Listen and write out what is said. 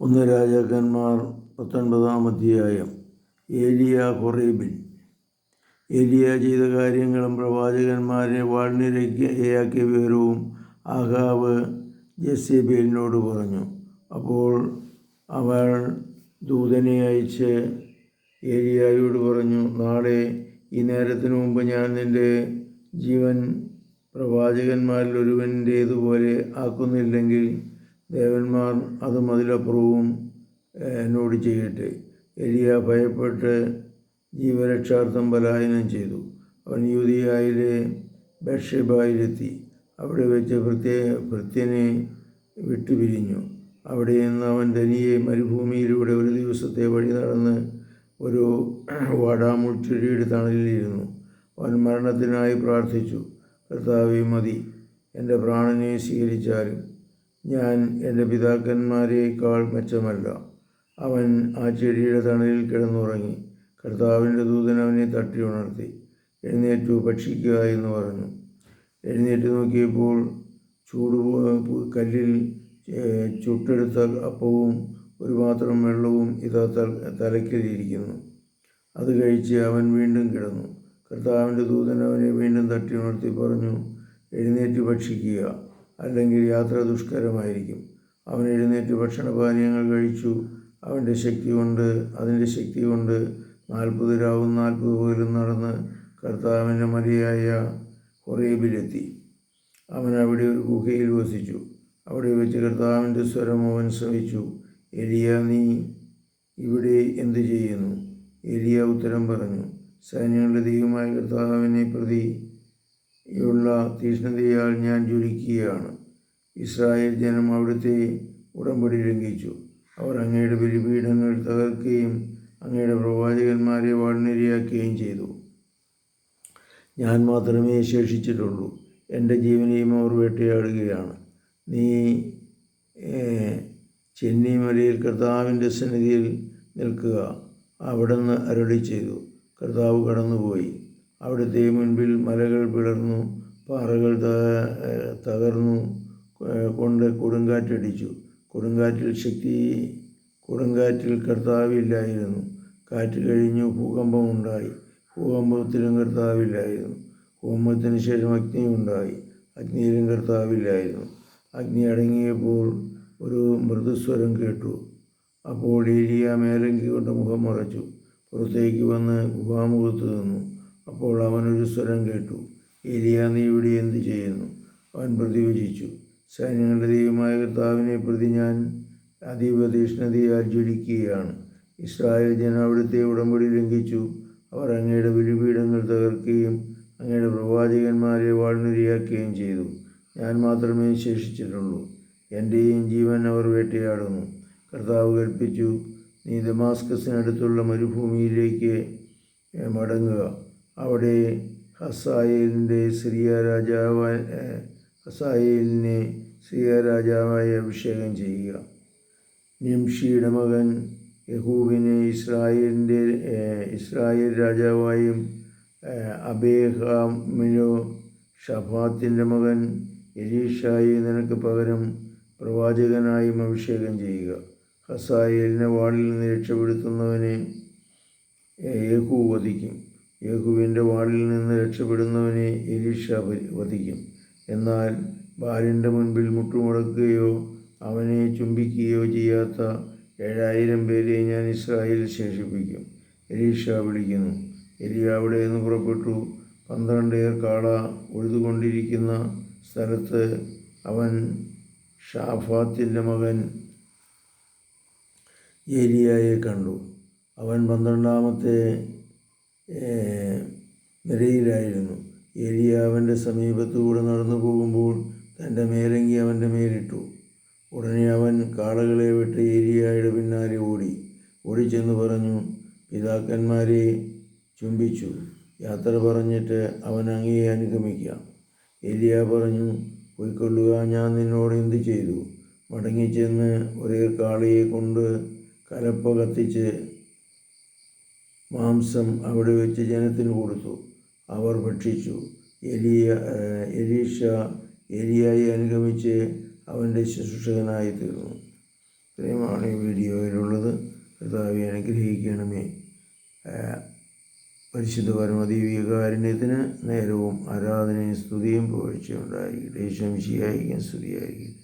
ഒന്ന് രാജാക്കന്മാർ പത്തൊൻപതാം അധ്യായം. ഏലിയ ഹൊറേബിൽ ഏലിയ ചെയ്ത കാര്യങ്ങളും പ്രവാചകന്മാരെ വാൾനിരയാക്കിയ വിവരവും ആഹാവ് ജെസേബേലിനോട് പറഞ്ഞു. അപ്പോൾ അവൾ ദൂതനെ അയച്ച് ഏലിയായോട് പറഞ്ഞു നാളെ ഈ നേരത്തിനു മുമ്പ് ഞാൻ നിന്റെ ജീവൻ പ്രവാചകന്മാരിൽ ഒരുവന്റേതുപോലെ ആക്കുന്നില്ലെങ്കിൽ ദേവന്മാർ അതും അതിലപ്പുറവും എന്നോട് ചെയ്യട്ടെ. എലിയ ഭയപ്പെട്ട് ജീവരക്ഷാർത്ഥം പലായനം ചെയ്തു. അവൻ യുവതിയായിലെ ബഷബായിലെത്തി അവിടെ വെച്ച് ഭൃത്യ ഭൃത്യനെ വിട്ടുപിരിഞ്ഞു. അവിടെ നിന്ന് അവൻ തനിയെ മരുഭൂമിയിലൂടെ ഒരു ദിവസത്തെ വഴി നടന്ന് ഒരു വാടാമുൾച്ചെടിയുടെ തണലിലിരുന്നു. അവൻ മരണത്തിനായി പ്രാർത്ഥിച്ചു കർത്താവെ മതി. എന്റെ പ്രാണനെ സ്വീകരിച്ചാലും ഞാൻ എന്റെ പിതാക്കന്മാരെക്കാൾ മെച്ചമല്ല. അവൻ ആ ചെടിയുടെ തണലിൽ കിടന്നുറങ്ങി. കർത്താവിന്റെ ദൂതൻ അവനെ തട്ടി ഉണർത്തി. എഴുന്നേറ്റു ഭക്ഷിക്കുക എന്ന് പറഞ്ഞു. എഴുന്നേറ്റ് നോക്കിയപ്പോൾ ചൂട് കല്ലിൽ ചുട്ടെടുത്ത അപ്പവും ഒരു പാത്രം വെള്ളവും ഇതാ തലയ്ക്കലിരിക്കുന്നു അത് കഴിച്ച് അവൻ വീണ്ടും കിടന്നു. കർത്താവിന്റെ ദൂതൻ അവനെ വീണ്ടും തട്ടി ഉണർത്തി പറഞ്ഞു എഴുന്നേറ്റ് ഭക്ഷിക്കുക. അല്ലെങ്കിൽ യാത്ര ദുഷ്കരമായിരിക്കും. അവൻ എഴുന്നേറ്റ് ഭക്ഷണപാനീയങ്ങൾ കഴിച്ചു. അവന്റെ ശക്തി കൊണ്ട് അതിന്റെ ശക്തി കൊണ്ട് നാൽപ്പത് രാവും നാൽപ്പത് പോലും നടന്ന് കർത്താവിന്റെ മതിയായ ഹൊറേബിലെത്തി. അവൻ അവിടെ ഒരു ഗുഹയിൽ വസിച്ചു. അവിടെ വെച്ച് കർത്താവിന്റെ സ്വരം അവൻ ശ്രമിച്ചു എലിയ നീ ഇവിടെ എന്ത് ചെയ്യുന്നു? എലിയ ഉത്തരം പറഞ്ഞു. സൈന്യങ്ങളുടെ ദൈവമായ കർത്താവിനെ പ്രതി ഉള്ള തീഷ്ണതയാൽ ഞാൻ ജ്വലിക്കുകയാണ്. ഇസ്രായേൽ ജനം അവിടുത്തെ ഉടമ്പടി ലംഘിച്ചു. അവർ അങ്ങയുടെ ബലിപീഠങ്ങൾ തകർക്കുകയും അങ്ങയുടെ പ്രവാചകന്മാരെ വാൾനിരയാക്കുകയും ചെയ്തു. ഞാൻ മാത്രമേ ശേഷിച്ചിട്ടുള്ളൂ. എന്റെ ജീവനെയും അവർ വേട്ടയാടുകയാണ്. നീ ചെന്നിമലയിൽ കർത്താവിന്റെ സന്നിധിയിൽ നിൽക്കുക. അവിടുന്ന് അരുളി ചെയ്തു കർത്താവ് കടന്നുപോയി. അവിടുത്തെ മുൻപിൽ മലകൾ പിളർന്നു പാറകൾ തകർന്നു കൊണ്ട് കൊടുങ്കാറ്റടിച്ചു കൊടുങ്കാറ്റിൽ ശക്തി കൊടുങ്കാറ്റിൽ കർത്താവില്ലായിരുന്നു കാറ്റ് കഴിഞ്ഞു ഭൂകമ്പമുണ്ടായി ഭൂകമ്പത്തിലും കർത്താവില്ലായിരുന്നു ഭൂകമ്പത്തിന് ശേഷം അഗ്നി ഉണ്ടായി. അഗ്നിയിലും കർത്താവില്ലായിരുന്നു അഗ്നി അടങ്ങിയപ്പോൾ ഒരു മൃദുസ്വരം കേട്ടു. അപ്പോൾ ഏരിയ മേലങ്കി കൊണ്ട് മുഖം മറച്ചു. പുറത്തേക്ക് വന്ന് ഗുഹാമുഖത്ത് നിന്നു. അപ്പോൾ അവനൊരു സ്വരം കേട്ടു ഏലിയ നീ ഇവിടെ എന്ത് ചെയ്യുന്നു? അവൻ പ്രതിവചിച്ചു സൈന്യങ്ങളുടെ ദൈവമായ കർത്താവിനെ പ്രതി ഞാൻ അതീവ തീഷ്ണതയാൽ ജ്വലിക്കുകയാണ്. ഇസ്രായേൽ ജനം അവിടുത്തെ ഉടമ്പടി ലംഘിച്ചു. അവർ അങ്ങയുടെ ബലിപീഠങ്ങൾ തകർക്കുകയും അങ്ങയുടെ പ്രവാചകന്മാരെ വാഴ്നിരയാക്കുകയും ചെയ്തു. ഞാൻ മാത്രമേ ശേഷിച്ചിട്ടുള്ളൂ. എന്റെയും ജീവൻ അവർ വേട്ടയാടുന്നു. കർത്താവ് കൽപ്പിച്ചു നീ ദമാസ്കസിനടുത്തുള്ള മരുഭൂമിയിലേക്ക് മടങ്ങുക. അവിടെ ഹസായേലിന്റെ സിറിയ രാജാവായ ഹസായേലിനെ സിറിയ രാജാവായി അഭിഷേകം ചെയ്യുക. നിംഷിയുടെ മകൻ യഹൂബിനെ ഇസ്രായേലിന്റെ ഇസ്രായേൽ രാജാവായും അബേഹാമിനോ ഷഫാത്തിന്റെ മകൻ എലീഷായി നിനക്ക് പകരം പ്രവാചകനായും അഭിഷേകം ചെയ്യുക. ഹസായേലിനെ വാളിൽ നിന്ന് രക്ഷപ്പെടുത്തുന്നവനെ യേഹു വധിക്കും. യേഹുവിന്റെ വാളിൽ നിന്ന് രക്ഷപ്പെടുന്നവനെ എലീഷ വധിക്കും. എന്നാൽ ബാലിന്റെ മുൻപിൽ മുട്ടുമുടക്കുകയോ അവനെ ചുംബിക്കുകയോ ചെയ്യാത്ത ഏഴായിരം പേരെ ഞാൻ ഇസ്രായേലിൽ ശേഷിപ്പിക്കും. എലീഷ വിളിക്കുന്നു. എലിയ അവിടെ നിന്ന് പുറപ്പെട്ടു. പന്ത്രണ്ട് ഏർ കാള ഉഴുതുകൊണ്ടിരിക്കുന്ന സ്ഥലത്ത് അവൻ ഷാഫാത്തിന്റെ മകൻ ഏലിയായെ കണ്ടു. അവൻ പന്ത്രണ്ടാമത്തെ നിരയിലായിരുന്നു ഏലിയ അവന്റെ സമീപത്തുകൂടെ നടന്നു പോകുമ്പോൾ തന്റെ മേലങ്കി അവന്റെ മേലിട്ടു. ഉടനെ അവൻ കാളകളെ വിട്ട് ഏലിയായുടെ പിന്നാലെ ഓടി. ഓടിച്ചെന്ന് പറഞ്ഞു പിതാക്കന്മാരെ ചുംബിച്ചു. യാത്ര പറഞ്ഞിട്ട് അവൻ അങ്ങയെ അനുഗമിക്കാം. എലിയ പറഞ്ഞു പോയിക്കൊള്ളുക ഞാൻ നിന്നോട് എന്തു ചെയ്തു? മടങ്ങിച്ചെന്ന് ഒരേ കാളയെ കൊണ്ട് കലപ്പ കത്തിച്ച് മാംസം അവിടെ വെച്ച് ജനത്തിന് കൊടുത്തു. അവർ ഭക്ഷിച്ചു. എലിയ എലീഷ എലിയായി അനുഗമിച്ച് അവന്റെ ശുശ്രൂഷകനായി തീർന്നു ഇത്രയുമാണ് ഈ വീഡിയോയിലുള്ളത്. കർത്താവെ അനുഗ്രഹിക്കണമേ. പരിശുദ്ധ പരമദീവികാരുണ്യത്തിന് നേരവും ആരാധനയും സ്തുതിയും പുകഴ്ചയും ദേശം ശംശിയായിരിക്കും സ്തുതിയായിരിക്കട്ടെ